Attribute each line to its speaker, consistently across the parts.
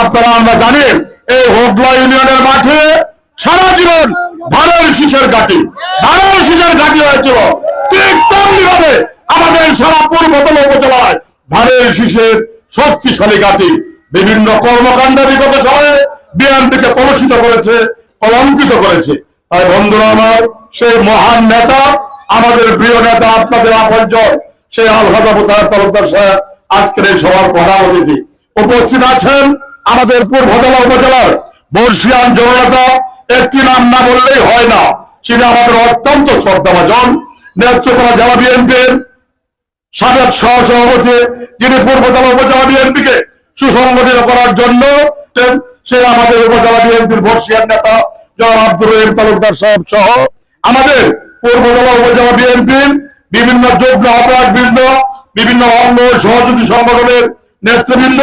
Speaker 1: আপনারা আমরা জানি এই হোগলা ইউনিয়নের মাঠে সারা জীবন ধানের শীষের ঘাটি। ধানের শীষের ঘাটি হয়েছিল। ঠিক ভাবে আমাদের সারা পূর্বতন উপজেলায় ধানের শীষের শক্তিশালী ঘাটি। বিভিন্ন কর্মকাণ্ড বিগত সময়ে বিএনপিকে কলুষিত করেছে, কলঙ্কিত করেছে। তাই বন্ধুরা আমার, সেই মহান নেতা, আমাদের প্রিয় নেতা, আপনাদের আপনজন, সেই আলহাদা মুতাহার তালুকদার সাহেব, আজকের এই সভার প্রধান অতিথি। উপস্থিত আছেন আমাদের পূর্বতলা উপজেলার বর্ষিয়ান জননেতা একটি নাম না বললেই হয় না। তিনি আমাদের অত্যন্ত শ্রদ্ধাভাজন নেতৃত্ব জেলা বিএনপির সাবেক সহসভাপতি, যিনি পূর্বতলা উপজেলা বিএনপিকে সুসংগঠিত করার জন্য সে আমাদের উপজেলা বিএনপির বর্ষিয়ান নেতা জনাব আব্দুর রহিম তালুকদার সাহেব সহ আমাদের পূর্বতলা উপজেলা বিএনপির বিভিন্ন যুগ্ম অপরাধ বৃন্দ বিভিন্ন অঙ্গ সহযোগী সংগঠনের নেতৃবৃন্দ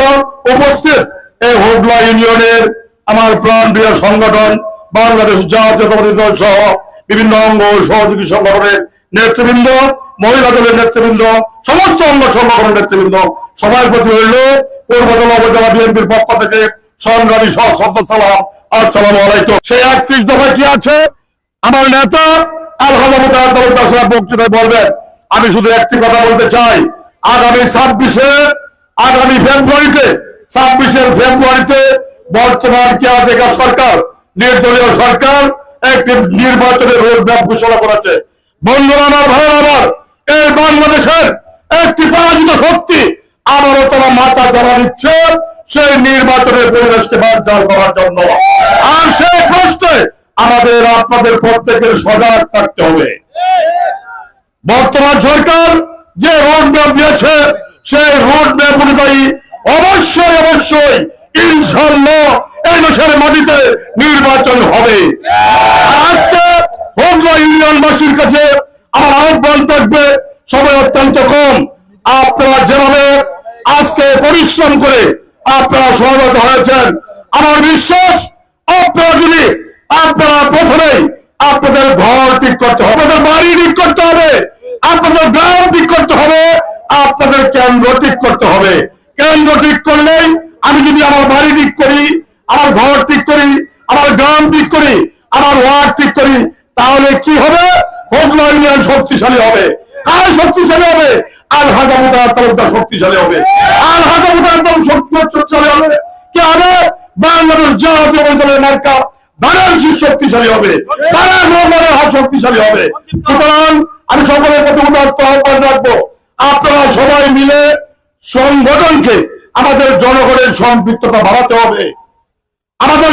Speaker 1: উপস্থিত। এই হোগলা ইউনিয়নের আমার প্রাণ প্রিয় সংগঠন, বাংলাদেশ দল সহ বিভিন্ন অঙ্গ সহযোগী সংগঠনের নেতৃবৃন্দ, মহিলা দলের নেতৃবৃন্দ, সমস্ত অঙ্গ সংগঠনের নেতৃবৃন্দ, সবার প্রতি হইল পূর্বতলা উপজেলা বিএনপির পক্ষ থেকে সংগ্রামী সশ্রদ্ধ সালাম। আসসালাম আলাইকুম। সেই একত্রিশ দফায় কি আছে? আমার নেতা আলহামদুলিল্লাহ বক্তৃতায় বলবেন, আমি শুধু একটি কথা বলতে চাই। আগামী ছাব্বিশে, আগামী ফেব্রুয়ারিতে ছাব্বিশের ফেব্রুয়ারিতে বর্তমান কেয়ারটেকার সরকার? নির্দলীয় সরকার একটি নির্বাচনের রোড ম্যাপ ঘোষণা করেছে। বন্ধুরা আমার ভাই আমার এই বাংলাদেশের একটি পরাজিত শক্তি আবারও তারা মাথা চালা দিচ্ছে সেই নির্বাচনের পরিবেশকে বাঞ্চাল করার জন্য। আর সেই প্রশ্নে আমাদের, আপনাদের প্রত্যেকের সজাগ থাকতে হবে। বর্তমান সরকার যে রোড ম্যাপ দিয়েছে, সেই রোড ম্যাপ অনুযায়ী অবশ্যই অবশ্যই ইনশাল্লাহ এই দেশের মাটিতে নির্বাচন হবে। আজকে হোগলা ইউনিয়নবাসীর কাছে আমার আহ্বান থাকবে, সময় অত্যন্ত কম। আপনারা যেভাবে আজকে পরিশ্রম করে আপনারা সহমত হয়েছেন, আমার বিশ্বাস, আপনারা যদি আপনারা প্রথমেই আপনাদের ঘর ঠিক করতে হবে, আপনাদের বাড়ি ঠিক করতে হবে, আপনাদের গ্রাম ঠিক করতে হবে, আপনাদের কেন্দ্র ঠিক করতে হবে। কেন্দ্র ঠিক করলেই আমি যদি আমার বাড়ি ঠিক করি, আমার ঘর ঠিক করি, আমার গ্রাম ঠিক করি, আমার ওয়ার্ড ঠিক করি, তাহলে কি হবে? হোগলা ইউনিয়ন শক্তিশালী হবে। কার শক্তিশালী হবে? আল হাজামুদার শক্তিশালী হবে। আল হাজামুদার শক্তিশালী হবে। কি হবে? বাংলাদেশ জাতীয় দলের মার্কা শীষ শক্তিশালী হবে। রহমানের হাত শক্তিশালী হবে। সুতরাং আমি সকলের প্রতি উদাত্ত সংগঠনকে আমাদের জনগণের সম্পৃক্ততা বাড়াতে হবে। আমাদের